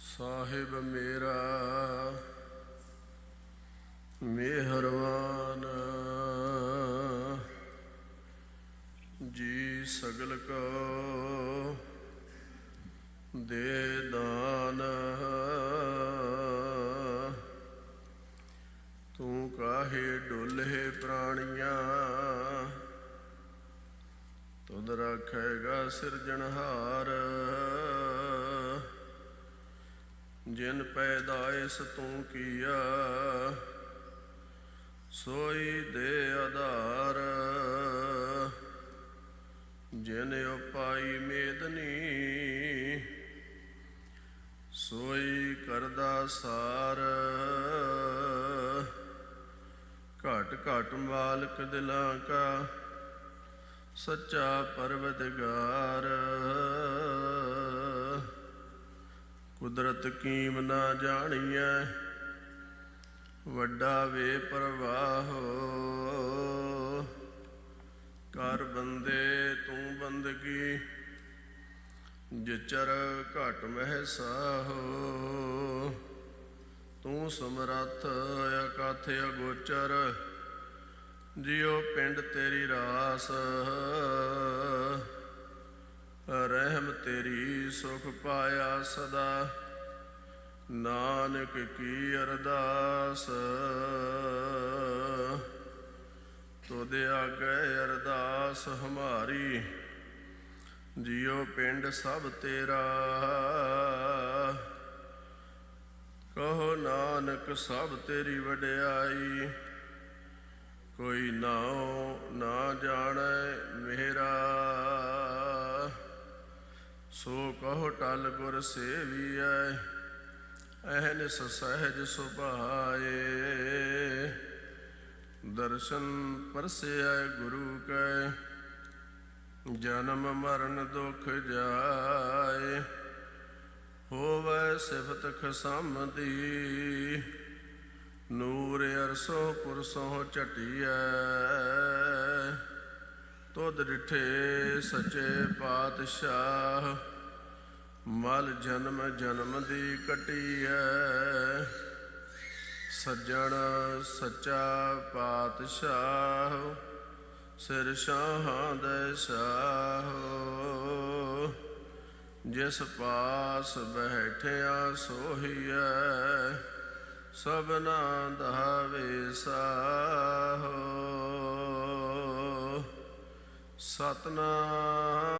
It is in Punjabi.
ਸਾਹਿਬ ਮੇਰਾ ਮਿਹਰਵਾਨ ਜੀ ਸਗਲ ਕੋ ਦੇ ਦਾਨ। ਤੂੰ ਕਾਹੇ ਡੁੱਲੇ ਪ੍ਰਾਣੀਆਂ? ਤੁਧ ਰੱਖੇਗਾ ਸਿਰਜਣਹਾਰ ਜਿਨ ਪੈਦਾਇਸ ਤੂੰ ਕੀਆ, ਸੋਈ ਦੇ ਆਧਾਰ। ਜਿਨ ਉਪਾਈ ਮੇਦਨੀ, ਸੋਈ ਕਰਦਾ ਸਾਰ। ਘਟ ਘਟ ਮਾਲਕ ਦਿਲਾਂ ਕਾ ਸੱਚਾ ਪਰਵਤਗਾਰ। ਕੁਦਰਤ ਕੀਮ ਨਾ ਜਾਣੀਐ, ਵੱਡਾ ਵੇ ਪ੍ਰਵਾਹੋ। ਕਰ ਬੰਦੇ ਤੂੰ ਬੰਦਗੀ, ਜਿਚਰ ਘਟ ਮਹਿ ਸਾਹੋ ਤੂੰ ਸਮਰੱਥ ਅਕਥ ਅਗੋਚਰ ਜਿਉ ਪਿੰਡ ਤੇਰੀ ਰਾਸ, ਰਹਿਮ ਤੇਰੀ ਸੁਖ ਪਾਇਆ ਸਦਾ। ਨਾਨਕ ਕੀ ਅਰਦਾਸ, ਤੁਧ ਆਗੇ ਅਰਦਾਸ ਹਮਾਰੀ। ਜਿਉ ਪਿੰਡ ਸਭ ਤੇਰਾ, ਕਹੋ ਨਾਨਕ ਸਭ ਤੇਰੀ ਵਡਿਆਈ। ਕੋਈ ਨਾਉ ਨਾ ਜਾਣੈ ਮੇਰਾ। ਸੋ ਕਹੋ ਟਲ ਗੁਰ ਸੇਵੀਐ ਅਹਨਿਸ ਸਹਿਜ ਸੁਭਾਏ। ਦਰਸ਼ਨ ਪਰਸਿਐ ਗੁਰੂ ਕੈ, ਜਨਮ ਮਰਨ ਦੁਖ ਜਾਏ। ਹੋਵੇ ਸਿਫਤ ਖਸਮ ਦੀ ਨੂਰ ਅਰਸੋਂ ਪੁਰਸੋਂ ਚਟਿਐ ਤੁਧ ਡਿਠੇ ਸੱਚੇ ਪਾਤਸ਼ਾਹ, ਮਲ ਜਨਮ ਜਨਮ ਦੀ ਕਟਿਐ। ਸੱਜਣ ਸੱਚਾ ਪਾਤਸ਼ਾਹ, ਸਿਰ ਸ਼ਾਹਾਂ ਦੇ ਸ਼ਾਹ। ਜਿਸ ਪਾਸ ਬੈਠਿਆ ਸੋਹੀਐ ਸਭਨਾ ਦਾ ਵਿਸਾਹੋ ਸਤਨਾਮ।